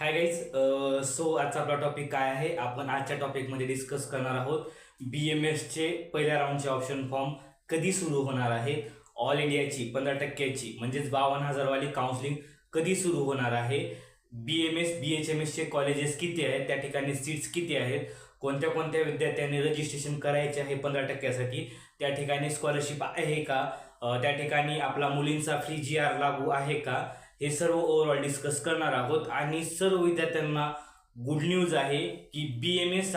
Hi guys so आजचा आपला topic काय आहे? आपण आजच्या टॉपिकमध्ये डिस्कस करणार आहोत बी एम एसचे पहिल्या राऊंडचे ऑप्शन फॉर्म कधी सुरू होणार आहे? ऑल इंडियाची पंधरा टक्क्याची म्हणजेच बावन्न हजारवाली काउन्सिलिंग कधी सुरू होणार आहे? B M S B H M एसचे कॉलेजेस किती आहेत? त्या ठिकाणी सीट्स किती आहेत? कोणत्या कोणत्या विद्यार्थ्यांनी रजिस्ट्रेशन करायचे आहे पंधरा टक्क्यासाठी? त्या ठिकाणी स्कॉलरशिप आहे का? त्या ठिकाणी आपला मुलींचा फ्री जी आर लागू आहे का? हे सर्व ओव्हरऑल डिस्कस करणार आहोत. आणि सर्व विद्यार्थ्यांना गुड न्यूज आहे की बी एम एस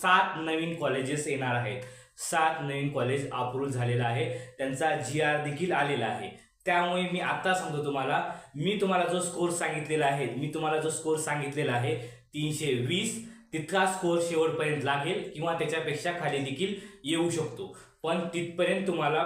सात नवीन कॉलेजेस येणार आहेत. सात नवीन कॉलेज अप्रूव्ह झालेला आहे. त्यांचा जी आर देखील आलेला आहे. त्यामुळे मी आता सांगतो तुम्हाला मी तुम्हाला जो स्कोर सांगितलेला आहे मी तुम्हाला जो स्कोर सांगितलेला आहे तीनशे वीस तितका स्कोर शेवटपर्यंत लागेल किंवा त्याच्यापेक्षा खाली देखील येऊ शकतो. पण तिथपर्यंत तुम्हाला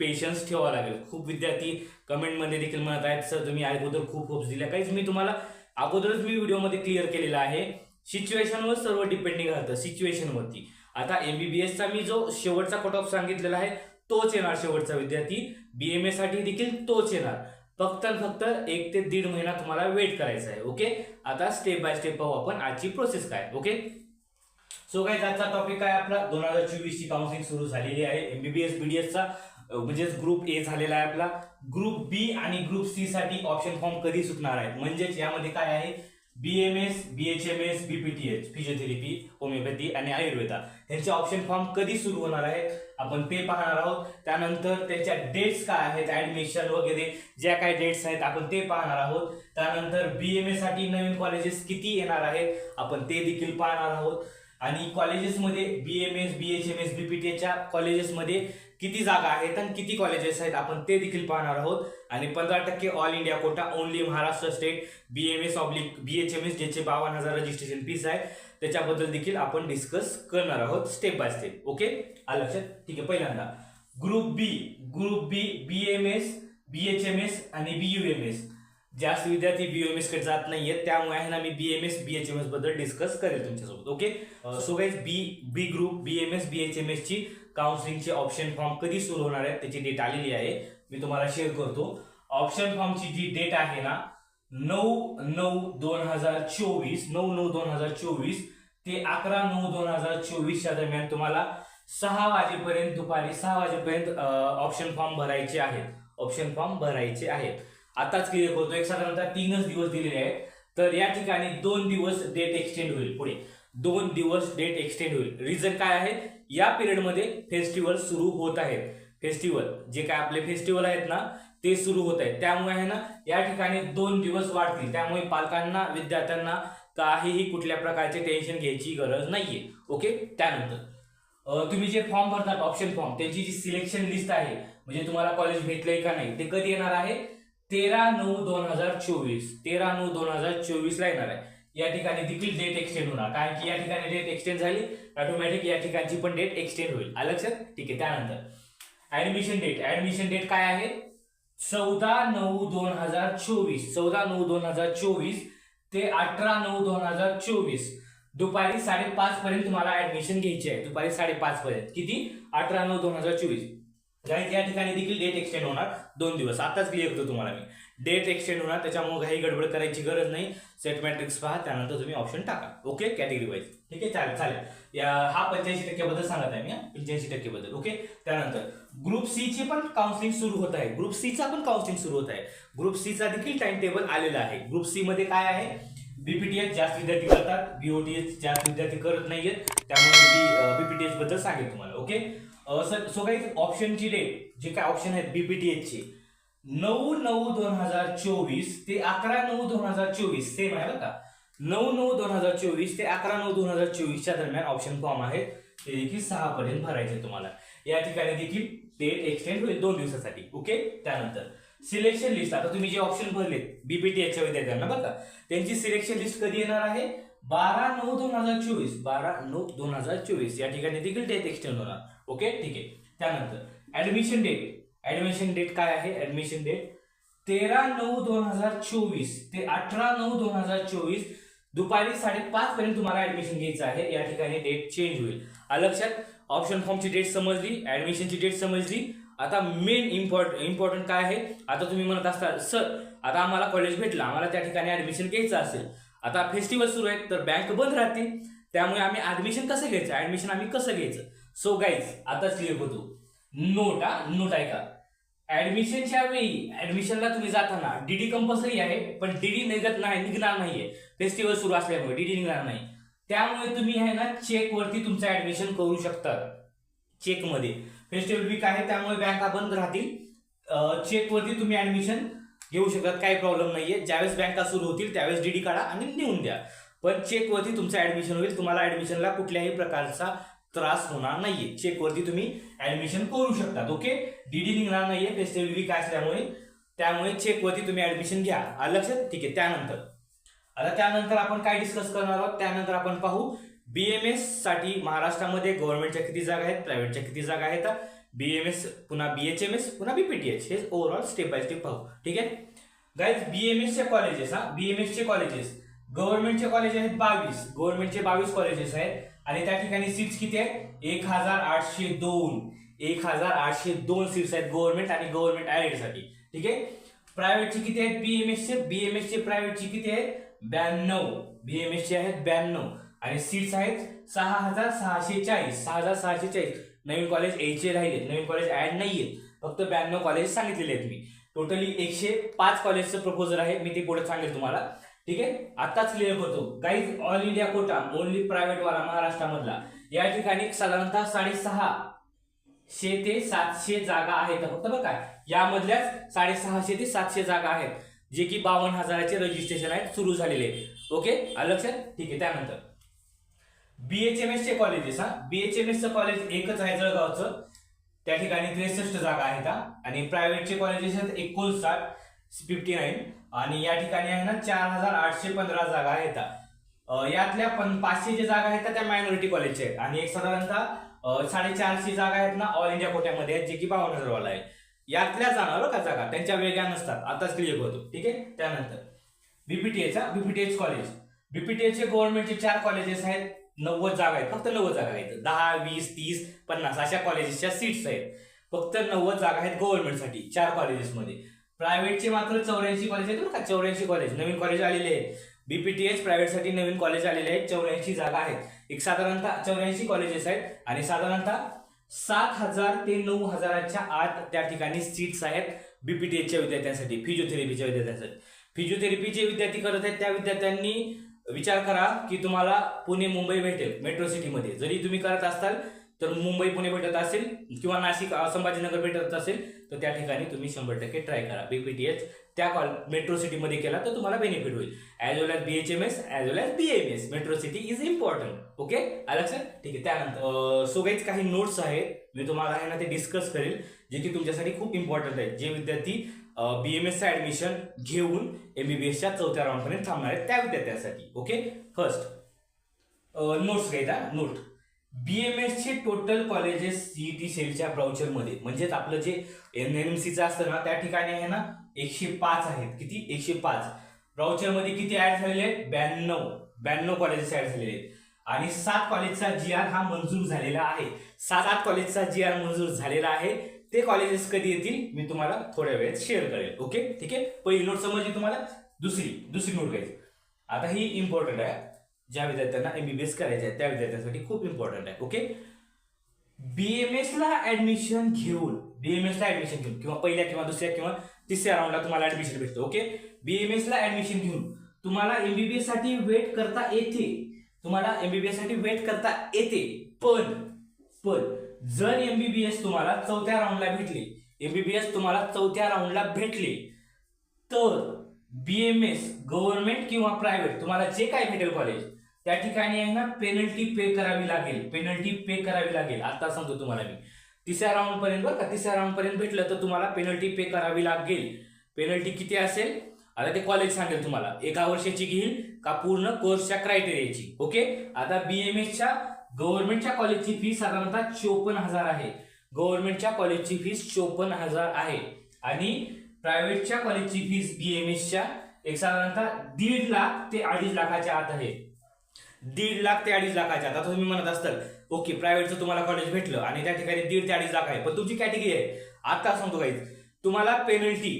पेशन्स ठेवावा लागेल. खूप विद्यार्थी कमेंटमध्ये देखील म्हणत आहेत सर तुम्ही अगोदर खूप होप्स दिल्या. काहीच मी तुम्हाला अगोदरच मी व्हिडिओमध्ये क्लिअर केलेला आहे. सिच्युएशनवर सर्व डिपेंडिंग राहतं सिच्युएशनवरती आता एमबीबीएसचा मी जो शेवटचा कट ऑफ सांगितलेला आहे तोच येणार शेवटचा विद्यार्थी. बी एम एससाठी देखील तोच येणार. फक्त फक्त एक ते दीड महिना तुम्हाला वेट करायचा आहे ओके आता स्टेप बाय स्टेप पाहू आपण आजची प्रोसेस काय ओके सो काय आजचा टॉपिक काय आपला? दोन हजार चोवीस ची काउन्सिलिंग सुरू झालेली आहे. एमबीबीएस बीडीएसचा म्हणजेच ग्रुप ए झालेला आहे आपला. ग्रुप बी आणि ग्रुप सी साठी ऑप्शन फॉर्म कधी सुटणार आहे म्हणजेच यामध्ये काय आहे? B M S B H M S BPTh physiotherapy homoeopathy आणि आयुर्वेदा. यांचे ऑप्शन फॉर्म कधी सुरू होणार आहे आपण ते पाहणार आहोत. त्यानंतर त्याच्या डेट्स काय आहेत? ऍडमिशन वगैरे ज्या काय डेट्स आहेत आपण ते पाहणार आहोत. त्यानंतर बी एमसाठी नवीन कॉलेजेस किती येणार आहेत? आपण ते देखील पाहणार आहोत. आणि कॉलेजेसमध्ये B M S B H M S बीपीटीच्या कॉलेजेसमध्ये किती जागा आहेत आणि किती कॉलेजेस आहेत आपण ते देखील पाहणार आहोत. आणि पंधरा टक्के all India quota only Maharashtra state B M S oblique B H M S ज्याचे बावन्न हजार रजिस्ट्रेशन फीस आहे. त्याच्याबद्दल देखील आपण डिस्कस करणार आहोत स्टेप बाय स्टेप ओके आलं लक्षात? ठीक आहे पहिल्यांदा. Group B group B B M S B H M S आणि बी यू एम एस जास्त विद्यार्थी बी एमकडे जात आहेत त्यामुळे आहे ना मी B M S B H M एसबद्दल discuss करेल तुमच्यासोबत okay so guys B B group B M S B H M एसची काउन्सिलिंगचे ऑप्शन फॉर्म कधी सुरू होणार आहे त्याची डेट आलेली आहे मी तुम्हाला शेअर करतो. ऑप्शन फॉर्मची जी डेट आहे ना नऊ नऊ दोन हजार चोवीस नऊ नऊ दोन हजार चोवीस ते अकरा नऊ दोन हजार चोवीसच्या दरम्यान तुम्हाला सहा वाजेपर्यंत दुपारी सहा वाजेपर्यंत ऑप्शन फॉर्म भरायचे आहेत ऑप्शन फॉर्म भरायचे आहेत. आताच क्लिअर करतो एक साधारणतः तीनच दिवस दिलेले आहेत. तर या ठिकाणी दोन दिवस डेट एक्सटेंड होईल. पुढे दोन दिवस डेट एक्सटेंड होईल. रिझन काय आहे? या पिरियडमध्ये फेस्टिवल सुरू होत आहेत. फेस्टिवल जे काय आपले फेस्टिवल आहेत ना ते सुरू होत आहेत. त्यामुळे आहे ना या ठिकाणी दोन दिवस वाढतील. त्यामुळे पालकांना विद्यार्थ्यांना काहीही कुठल्या प्रकारचे टेन्शन घ्यायची गरज नाहीये. ओके त्यानंतर तुम्ही जे फॉर्म भरतात ऑप्शन फॉर्म त्यांची जी सिलेक्शन लिस्ट आहे म्हणजे तुम्हाला कॉलेज भेटलंय का नाही ते कधी येणार आहे? तेरा नऊ दोन हजार चोवीस. तेरा नऊ दोन हजार चोवीस ला येणार आहे. या ठिकाणी देखील डेट एक्सटेंड होणार. कारण की या ठिकाणी डेट एक्सटेंड झाली. ऑटोमॅटिक या ठिकाणची पण डेट एक्सटेंड होईल. आलं लक्षात? ठीक आहे. त्यानंतर ऍडमिशन डेट ऍडमिशन डेट काय आहे? चौदा नऊ दोन हजार चोवीस. चौदा नऊ दोन हजार चोवीस ते अठरा नऊ दोन हजार चोवीस. दुपारी साडेपाच पर्यंत तुम्हाला ऍडमिशन घ्यायची आहे. दुपारी साडेपाच पर्यंत. किती? अठरा नऊ दोन हजार चोवीस. या ठिकाणी देखील डेट एक्सटेंड होणार. दोन दिवस. आताच क्लिअर करतो तुम्हाला मी. डेट एक्सटेंड होणार त्याच्यामुळे काही गडबड करायची गरज नाही. सेट मॅट्रिक्स पहा त्यानंतर तुम्ही ऑप्शन टाका. ओके कॅटेगरी वाईज ठीक आहे? चालेल चालेल. या हा पंच्याऐंशी टक्क्याबद्दल सांगत आहे मी पंच्याऐंशी टक्केबद्दल ओके त्यानंतर ग्रुप सी ची पण काउन्सिलिंग सुरू होत आहे. ग्रुप सी चा पण काउन्सिलिंग सुरू होत आहे. ग्रुप सी चा देखील टाइम टेबल आलेला आहे. ग्रुप सी मध्ये काय आहे? बीपीटीएच जास्त विद्यार्थी करतात. बीओटीएच जास्त विद्यार्थी करत नाहीयेत. त्यामुळे मी बीपीटीएच बद्दल सांगेल तुम्हाला. ओके सर सो काही ऑप्शनची डेट जे काय ऑप्शन आहेत बीपीटीएचचे नऊ नऊ दोन हजार चोवीस ते अकरा नऊ दोन हजार चोवीस सेम आहे बरं का? नऊ नऊ दोन हजार चोवीस ते अकरा नऊ दोन हजार चोवीसच्या दरम्यान ऑप्शन फॉर्म आहेत ते देखील सहा पर्यंत भरायचे तुम्हाला. या ठिकाणी देखील डेट एक्सटेंड होईल दोन दिवसासाठी ओके त्यानंतर सिलेक्शन लिस्ट आता तुम्ही जे ऑप्शन भरले बीपीटीएचच्या विद्यार्थ्यांना बरं का? त्यांची सिलेक्शन लिस्ट कधी येणार आहे? बारा नऊ दोन हजार चोवीस बारा नऊ दोन हजार चोवीस. या ठिकाणी देखील डेट एक्सटेंड होणार ओके ठीक आहे. त्यानंतर ऍडमिशन डेट ऍडमिशन डेट काय आहे? ऍडमिशन डेट तेरा नऊ दोन हजार चोवीस ते अठरा नऊ दोन हजार चोवीस दुपारी साडेपाच पर्यंत तुम्हाला ऍडमिशन घ्यायचं आहे. या ठिकाणी डेट चेंज होईल. लक्षात? ऑप्शन फॉर्मची डेट समजली ऍडमिशनची डेट समजली. आता मेन इम्पॉर्ट इम्पॉर्टंट काय आहे? आता तुम्ही म्हणत असता सर आता आम्हाला कॉलेज भेटलं. आम्हाला त्या ठिकाणी ऍडमिशन घ्यायचं असेल. आता फेस्टिवल सुरू आहेत तर बँक बंद राहते त्यामुळे आम्ही ऍडमिशन कसं घ्यायचं? ऍडमिशन आम्ही कसं घ्यायचं? सो गाईज आताच क्लिअर होतो. नोट हा? नोट ऐका. ऍडमिशनच्या वेळी ऍडमिशनला तुम्ही जाताना डीडी कंपल्सरी आहे पण डीडी निघत नाही निघणार नाहीये. फेस्टिवल सुरू असल्यामुळे डीडी निघणार नाही. त्यामुळे तुम्ही आहे ना चेक वरती तुमचं ऍडमिशन करू शकता. चेकमध्ये. फेस्टिवल वीक आहे त्यामुळे बँका बंद राहतील. चेक वरती तुम्ही ऍडमिशन घेऊ शकतात काही प्रॉब्लेम नाहीये. ज्यावेळेस बँका सुरू होतील त्यावेळेस डीडी काढा आणि नेऊन द्या. पण चेकवरती तुमचं ऍडमिशन होईल. तुम्हाला ऍडमिशनला कुठल्याही प्रकारचा त्रास होणार नाहीये. चेक वरती तुम्ही ऍडमिशन करू शकतात ओके डीडी निघणार नाहीये टेस्ट वीक असल्यामुळे त्यामुळे चेक वरती तुम्ही ऍडमिशन घ्या. लक्षात? ठीक आहे. त्यानंतर. आता त्यानंतर आपण काय डिस्कस करणार आहोत? त्यानंतर आपण पाहू. बीएमएससाठी महाराष्ट्रामध्ये गव्हर्नमेंटच्या किती जागा आहेत? प्रायव्हेटच्या किती जागा आहेत? बीएमएस पुन्हा बीएचएमएस पुन्हा बीपीटीएच हे ओव्हरऑल स्टेप बाय स्टेप पाहू. ठीक आहे? गाईज बीएमएसचे कॉलेजेस हा. बीएमएसचे कॉलेजेस गव्हर्नमेंटचे कॉलेज आहेत बावीस. गव्हर्नमेंटचे बावीस कॉलेजेस आहेत. आणि त्या ठिकाणी सीट्स किती आहेत? एक हजार आठशे दोन. एक हजार आठशे दोन सीट्स आहेत गव्हर्नमेंट आणि गव्हर्नमेंट ऍडेडसाठी ठीक आहे? प्रायव्हेटची किती आहेत? बीएमएसचे बीएमएसचे बीएमएस प्रायव्हेटची किती आहेत? ब्याण्णव. बीएमएसचे आहेत ब्याण्णव. आणि सीट्स आहेत सहा हजार सहाशे चाळीस. सहा हजार सहाशे चाळीस. नवीन कॉलेज यायचे राहिले नवीन कॉलेज ऍड आहेत फक्त ब्याण्णव कॉलेज सांगितलेले आहेत मी. टोटली एकशे पाच कॉलेजचं प्रपोजल आहे. मी ते पुढे सांगेल तुम्हाला. ठीक आहे? आताच क्लिअर करतो guys all India quota only प्रायव्हेटवाला महाराष्ट्रामधला. या ठिकाणी साधारणतः साडेसहा शे ते सातशे जागा आहेत. फक्त बरं काय यामधल्याच साडेसहाशे ते सातशे जागा आहेत जे की बावन्न हजाराचे रजिस्ट्रेशन आहेत सुरू झालेले. ओके लक्षात? ठीक आहे त्यानंतर. बीएचएमएस चे कॉलेजेस हा? बीएचएमएसचं कॉलेज एकच आहे जळगावचं. त्या ठिकाणी त्रेसष्ट जागा आहेत हा. आणि प्रायव्हेटचे कॉलेजेस आहेत एकोणसाठ फिफ्टी नाईन आणि या ठिकाणी आहे ना चार हजार आठशे पंधरा जागा आहेत. यातल्या पण पाचशे जे जागा आहेत त्या मायनॉरिटी कॉलेजच्या आहेत. आणि एक साधारणतः साडेचारशे जागा आहेत ना ऑल इंडिया कोट्यामध्ये आहेत जे की बावन्न हजारवाला आहे यातल्या जाणार हो का जागा? त्यांच्या वेगळ्या नसतात. आताच क्लिअर होतो ठीक आहे? त्यानंतर बीपीटीएचा बीपीटीएच कॉलेज बीपीटीएचे गव्हर्नमेंटचे चार कॉलेजेस आहेत. नव्वद जागा आहेत. फक्त नव्वद जागा आहेत. दहा वीस तीस पन्नास अशा कॉलेजेसच्या सीट्स आहेत. फक्त नव्वद जागा आहेत गव्हर्नमेंटसाठी चार कॉलेजेसमध्ये प्रायव्हेटचे मात्र चौऱ्याऐंशी कॉलेज आहेत बरं का चौऱ्याऐंशी कॉलेज नवीन कॉलेज आलेले आहेत. बीपीटीएच प्रायव्हेटसाठी नवीन कॉलेज आलेले आहेत. चौऱ्याऐंशी जागा आहेत. एक साधारणतः चौऱ्याऐंशी कॉलेजेस आहेत आणि साधारणतः सात हजार ते नऊ हजाराच्या आत त्या ठिकाणी सीट्स आहेत बीपीटीएचच्या विद्यार्थ्यांसाठी फिजिओथेरपीच्या विद्यार्थ्यांसाठी. फिजिओथेरपी जे विद्यार्थी करत आहेत त्या विद्यार्थ्यांनी विचार करा की तुम्हाला पुणे मुंबई भेटेल मेट्रो सिटीमध्ये जरी तुम्ही करत असाल तर मुंबई पुणे भेटत असेल किंवा नाशिक संभाजीनगर भेटत असेल तर त्या ठिकाणी तुम्ही शंभर टक्के ट्राय करा. बीपीटीएच त्या कॉल मेट्रो सिटीमध्ये केला तर तुम्हाला बेनिफिट होईल. As well as S as well as BMS metro city is important okay आलं सर ठीक आहे. त्यानंतर सो काही नोट्स आहेत. मी तुम्हाला आहे ना ते डिस्कस करेल जे की तुमच्यासाठी खूप इम्पॉर्टंट आहेत जे विद्यार्थी बीएमएसचं ऍडमिशन घेऊन एमबीबीएसच्या चौथ्या राऊंडपर्यंत थांबणार आहेत त्या विद्यार्थ्यासाठी. ओके फर्स्ट नोट्स घ्यायचा. नोट बीएमएस चे टोटल कॉलेजेस सीईटी सेलच्या ब्राउचरमध्ये म्हणजेच आपलं जे एन एम सीचं असतं ना त्या ठिकाणी आहे ना एकशे पाच आहेत. किती? एकशे पाच. ब्राउचरमध्ये किती ऍड झालेले आहेत? ब्याण्णव. ब्याण्णव कॉलेजेस ऍड झालेले आहेत. आणि सात कॉलेजचा जी आर हा मंजूर झालेला आहे. सात आठ कॉलेजचा जी आर मंजूर झालेला आहे. ते कॉलेजेस कधी येतील? मी तुम्हाला थोड्या वेळेत शेअर करेल. ओके ठीक आहे? पहिली नोट समजली तुम्हाला? दुसरी. दुसरी नोट घ्यायची. आता ही इम्पॉर्टंट आहे. ज्या विद्यार्थ्यांना एमबीबीएस करायचे आहे त्या विद्यार्थ्यांसाठी खूप इम्पॉर्टंट आहे ओके बीएमएस ला ऍडमिशन घेऊन बीएमएस ला ऍडमिशन घेऊन किंवा पहिल्या किंवा दुसऱ्या किंवा तिसऱ्या राऊंडला तुम्हाला ऍडमिशन भेटतं ओके बीएमएस ला ऍडमिशन घेऊन तुम्हाला एमबीबीएससाठी वेट करता येते. तुम्हाला एमबीबीएससाठी वेट करता येते पण पण जर एमबीबीएस तुम्हाला चौथ्या राऊंडला भेटले एमबीबीएस तुम्हाला चौथ्या राऊंडला भेटले तर बीएमएस गव्हर्नमेंट किंवा प्रायव्हेट तुम्हाला जे काय भेटेल कॉलेज त्या ठिकाणी आहे ना पेनल्टी पे करावी लागेल. पेनल्टी पे करावी लागेल. आता सांगतो तुम्हाला मी. तिसऱ्या राऊंड पर्यंत बरं का? तिसऱ्या राऊंड पर्यंत भेटलं तर तुम्हाला पेनल्टी पे करावी लागेल. पेनल्टी किती असेल? आता ते कॉलेज सांगेल तुम्हाला. एका वर्षाची घेईल का पूर्ण कोर्सच्या क्रायटेरियाची ओके आता बीएमएसच्या गव्हर्नमेंटच्या कॉलेजची फी साधारणतः चोपन्न हजार आहे. गव्हर्नमेंटच्या कॉलेजची फीस चोपन्न हजार आहे. आणि प्रायव्हेटच्या कॉलेजची फीस बीएमएसच्या एक साधारणतः दीड लाख ते अडीच लाखाच्या आत आहे. दीड लाख ते अडीच लाखाच्या आता तुम्ही म्हणत असताल ओके प्रायव्हेटचं तुम्हाला कॉलेज भेटलं आणि त्या ठिकाणी दीड ते अडीच लाख आहे. पण तुमची कॅटेगरी आहे. आता सांगतो काही तुम्हाला पेनल्टी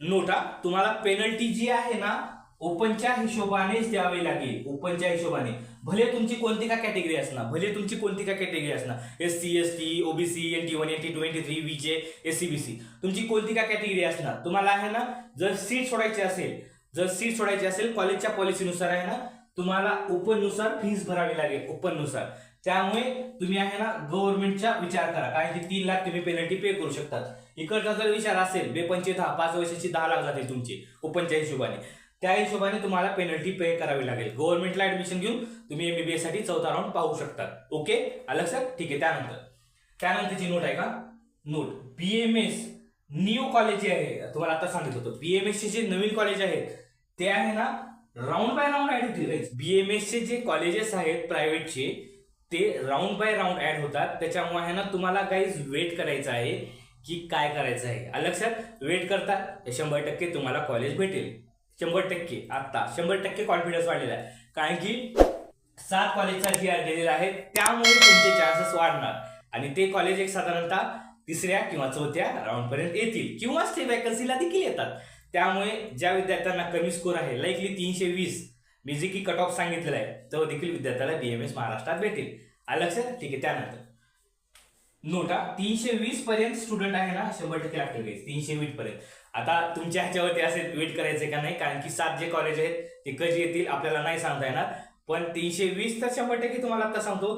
नोटा तुम्हाला पेनल्टी जी आहे ना ओपनच्या हिशोबानेच द्यावी लागेल. ओपनच्या हिशोबाने. भले तुमची कोणती का कॅटेगरी असणार भले तुमची कोणती का कॅटेगरी असणार S C S T OBC N T one N T twenty three J S C B C तुमची कोणती का कॅटेगरी असणार तुम्हाला आहे ना जर सीट सोडायची असेल जर सीट सोडायची असेल कॉलेजच्या पॉलिसीनुसार आहे ना तुम्हाला ओपननुसार फीस भरावी लागेल ओपननुसार. त्यामुळे तुम्ही आहे ना गव्हर्नमेंटचा विचार करा. कारण की तीन लाख तुम्ही पेनल्टी पे करू शकतात. इकडचा जर विचार असेल बेपंचे दहा पाच वर्षाची दहा लाख जातील तुमची ओपनच्या हिशोबाने. त्या हिशोबाने तुम्हाला पेनल्टी पे करावी लागेल. गव्हर्नमेंटला ऍडमिशन घेऊन तुम्ही एमबीबीएससाठी चौथा राऊंड पाहू शकता ओके आलं सर ठीक आहे. त्यानंतर. त्यानंतरची नोट आहे का? नोट बीएमएस न्यू कॉलेज जे आहे. तुम्हाला आता सांगितलं होतं. बीएमएसचे जे नवीन कॉलेज आहेत ते आहे ना राऊंड बाय राऊंड ऍड होतील बीएमएसचे जे कॉलेजेस आहेत प्रायव्हेटचे ते राऊंड बाय राऊंड ऍड होतात. त्याच्यामुळे आहे ना तुम्हाला काहीच वेट करायचं आहे की काय करायचं आहे. लक्षात वेट करता शंभर टक्के तुम्हाला कॉलेज भेटेल. शंभर टक्के आता. शंभर टक्के कॉन्फिडन्स वाढलेला आहे. कारण की सात कॉलेजचा जी आर दिलेला आहे. त्यामुळे तुमचे चान्सेस वाढणार. आणि ते कॉलेज एक साधारणतः तिसऱ्या किंवा चौथ्या राऊंड पर्यंत येतील. किंवा स्टे वॅकन्सीला देखील येतात. त्यामुळे ज्या विद्यार्थ्यांना कमी स्कोर आहे लाईकली तीनशे वीस मी जे की कट ऑफ सांगितलेलं आहे तो देखील विद्यार्थ्याला बीएमएस महाराष्ट्रात भेटेल. आलं लक्षात ठीक आहे त्यानंतर. नोटा तीनशे वीस पर्यंत स्टुडंट आहे ना शंभर टक्के लागतील तीनशे वीस पर्यंत. आता तुमच्या ह्याच्यावरती असेल वेट करायचे का नाही कारण की सात जे कॉलेज आहेत ते कधी येतील आपल्याला नाही सांगता येणार. पण तीनशे वीस तर शंभर टक्के तुम्हाला आता सांगतो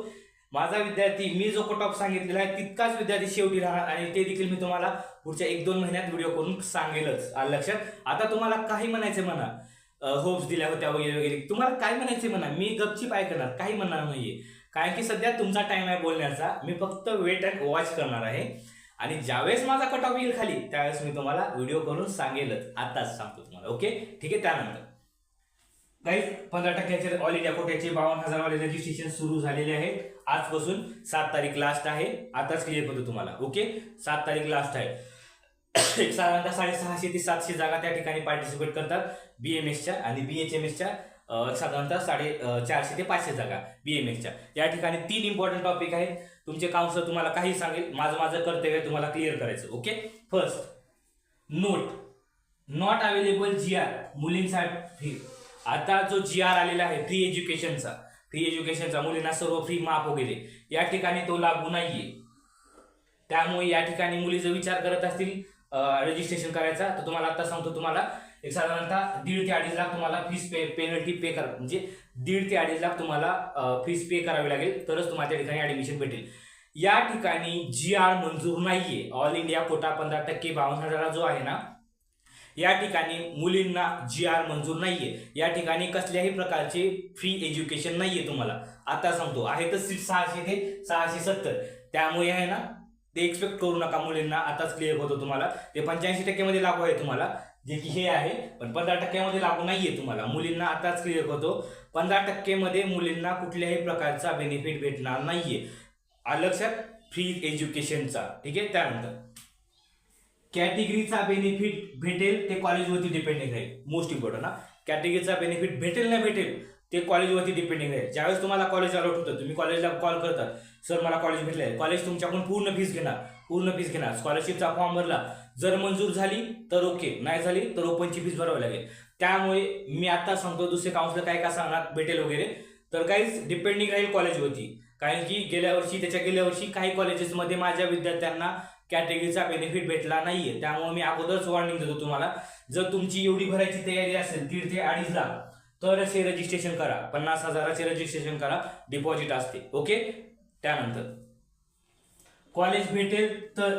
माझा विद्यार्थी मी जो कट ऑफ सांगितलेला आहे तितकाच विद्यार्थी शेवटी राहणार आणि ते देखील मी तुम्हाला पुढच्या एक दोन महिन्यात व्हिडिओ करून सांगेलच आलं लक्षात? आता तुम्हाला काही म्हणायचं म्हणा. होप्स दिल्या होत्या वगैरे वगैरे. तुम्हाला काय म्हणायचे म्हणा. मी गपचीप ऐकणार काही म्हणणार नाहीये. कारण की सध्या तुमचा टाइम आहे बोलण्याचा. मी फक्त वेट अँड वॉच करणार आहे. आणि ज्यावेळेस माझा कट ऑफ येईल खाली त्यावेळेस मी तुम्हाला व्हिडिओ करून सांगेलच. आताच सांगतो तुम्हाला ओके? ठीक आहे? त्यानंतर. काही पंधरा टक्क्याचे ऑल इंडिया कोट्याचे बावन्न हजार वाले रजिस्ट्रेशन सुरू झालेले आहे. आजपासून सात तारीख लास्ट आहे. आताच क्लिअर करतो तुम्हाला ओके सात तारीख लास्ट आहे. एक साधारणतः साडेसहाशे ते सातशे जागा त्या ठिकाणी पार्टिसिपेट करतात बी एम एसच्या आणि बी एच एम एसच्या साधारणतः साडे चारशे ते पाचशे जागा बी एम एसच्या या ठिकाणी तीन इम्पॉर्टंट टॉपिक आहेत. तुमचे काउन्सलर तुम्हाला काही सांगेल. माझं माझं कर्तव्य तुम्हाला क्लिअर करायचं okay first note not available G R मुलींसाठी. आता जो जी आर आलेला आहे फ्री एज्युकेशनचा फ्री एज्युकेशनचा मुलींना सर्व फ्री माफ वगैरे. या ठिकाणी तो लागू नाहीये. त्यामुळे या ठिकाणी मुली जर विचार करत असतील रजिस्ट्रेशन करायचा तर तुम्हाला आता सांगतो तुम्हाला एक साधारणतः दीड ते अडीच लाख तुम्हाला फीस पे पेनल्टी पे करा म्हणजे दीड ते अडीच लाख तुम्हाला फीस पे करावी लागेल तरच तुम्हाला त्या ठिकाणी ॲडमिशन भेटेल. या ठिकाणी जी आर मंजूर नाहीये. ऑल इंडिया कोटा पंधरा टक्के बावन्न हजारा जो आहे ना या ठिकाणी मुलींना जी आर मंजूर नाहीये. या ठिकाणी कसल्याही प्रकारचे फ्री एज्युकेशन नाहीये तुम्हाला. आता सांगतो आहे तर सीट सहाशे ते सहाशे सत्तर. त्यामुळे आहे ना ते एक्सपेक्ट करू नका मुलींना. आताच क्लिअर होतं तुम्हाला. ते पंच्याऐंशी टक्क्यामध्ये लागू आहे तुम्हाला. जे की हे आहे पण पंधरा टक्क्यामध्ये लागू नाहीये तुम्हाला. मुलींना आताच क्लिअर होतो. पंधरा टक्केमध्ये मुलींना कुठल्याही प्रकारचा बेनिफिट भेटणार नाहीये. आलं लक्षात? फ्री एज्युकेशनचा ठीक आहे? त्यानंतर. कॅटेगरीचा बेनिफिट भेटेल ते कॉलेजवरती डिपेंडिंग राहील. मोस्ट इम्पॉर्टंट ना कॅटेगरीचा बेनिफिट भेटेल नाही भेटेल ते कॉलेजवरती डिपेंडिंग राहील. ज्यावेळेस तुम्हाला कॉलेज अलॉट होतं तुम्ही कॉलेजला कॉल करतात सर मला कॉलेज भेटलंय. कॉलेज तुमच्याकडून पूर्ण फीस घेणार पूर्ण फीस घेणार. स्कॉलरशिपचा फॉर्म भरला जर मंजूर झाली तर ओके नाही झाली तर ओपनची फीस भरावी लागेल. त्यामुळे मी आता सांगतो दुसरे काउन्सिलर काय का सांगणार भेटेल वगैरे. तर काहीच डिपेंडिंग राहील कॉलेजवरती कारण की गेल्या वर्षी त्याच्या गेल्या वर्षी काही कॉलेजेसमध्ये माझ्या विद्यार्थ्यांना कॅटेगरीचा बेनिफिट भेटला नाहीये. त्यामुळे मी अगोदरच वॉर्निंग देतो तुम्हाला. जर तुमची एवढी भरायची तयारी असेल दीड ते अडीच लाख तरच हे रजिस्ट्रेशन करा. पन्नास हजाराचे रजिस्ट्रेशन करा. डिपॉझिट असते. ओके त्यानंतर. कॉलेज भेटेल तर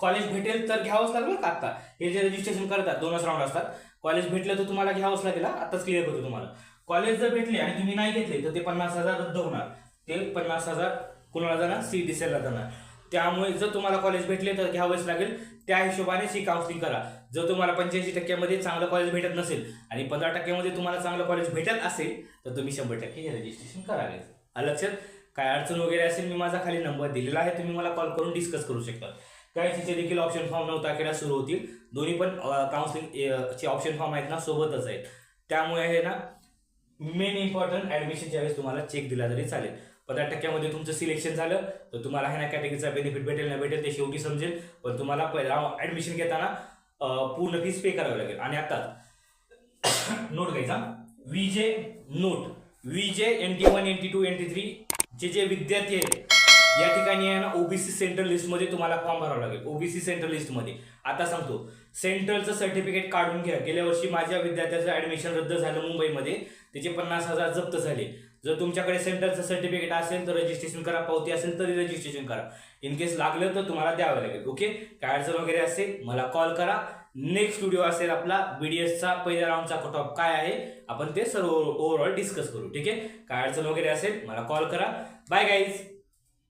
कॉलेज भेटेल तर घ्यावंच लागेल का आता हे जे रजिस्ट्रेशन करतात दोनच राऊंड असतात. कॉलेज भेटलं तर तुम्हाला घ्यावंच लागेल आताच क्लिअर करतो तुम्हाला. कॉलेज जर भेटले आणि तुम्ही नाही घेतले तर ते पन्नास हजार रद्द होणार. ते पन्नास हजार कुणाला जाणार? सी डी सेलला जाणार. त्यामुळे जर तुम्हाला कॉलेज भेटले तर घ्यावंच लागेल. त्या हिशोबानेच ही काउन्सिलिंग करा. जर तुम्हाला पंच्याऐंशी टक्क्यामध्ये चांगलं कॉलेज भेटत नसेल आणि पंधरा टक्क्यामध्ये तुम्हाला चांगलं कॉलेज भेटत असेल तर तुम्ही शंभर टक्के हे रजिस्ट्रेशन करावे. आलं लक्षात? काय अडचण वगैरे असेल मी माझा खाली नंबर दिलेला आहे. तुम्ही मला कॉल करून डिस्कस करू शकता. काय तिथे देखील ऑप्शन फॉर्म नऊ तारखेला सुरू होतील. दोन्ही पण काउन्सिलिंग चे ऑप्शन फॉर्म आहेत ना सोबतच आहेत. त्यामुळे हे ना मेन इम्पॉर्टंट ॲडमिशनच्या वेळेस तुम्हाला चेक दिला तरी चालेल. पंधरा टक्क्यामध्ये तुमचं सिलेक्शन झालं तर तुम्हाला ह्या ना कॅटेगरीचा बेनिफिट भेटेल नाही भेटेल ते शेवटी समजेल. पण तुम्हाला पहिला ऍडमिशन घेताना पूर्ण फीस पे करावी लागेल. आणि आता नोट घ्यायचा. V J note V J N T one N T two N T three J J विद्यार्थी आहेत या ठिकाणी आहे ना ओबीसी सेंट्रल लिस्टमध्ये तुम्हाला फॉर्म भरावा लागेल. ओबीसी सेंट्रल लिस्टमध्ये आता सांगतो सेंट्रलचं सर्टिफिकेट काढून घ्या. गेल्या वर्षी माझ्या विद्यार्थ्याचं ऍडमिशन रद्द झालं मुंबईमध्ये. त्याचे पन्नास हजार जप्त झाले. जर तुमच्याकडे सेंटरचं सर्टिफिकेट असेल तर रजिस्ट्रेशन करा पावती असेल तरी रजिस्ट्रेशन करा. इन केस लागलं तर तुम्हाला द्यावं लागेल ओके काय अडचण वगैरे असेल मला कॉल करा. नेक्स्ट व्हिडिओ असेल आपला बीडीएसचा पहिल्या राऊंडचा कट ऑफ काय आहे आपण ते सर्व ओव्हरऑल डिस्कस करू ठीक आहे? काय अडचण वगैरे असेल मला कॉल करा. Bye guys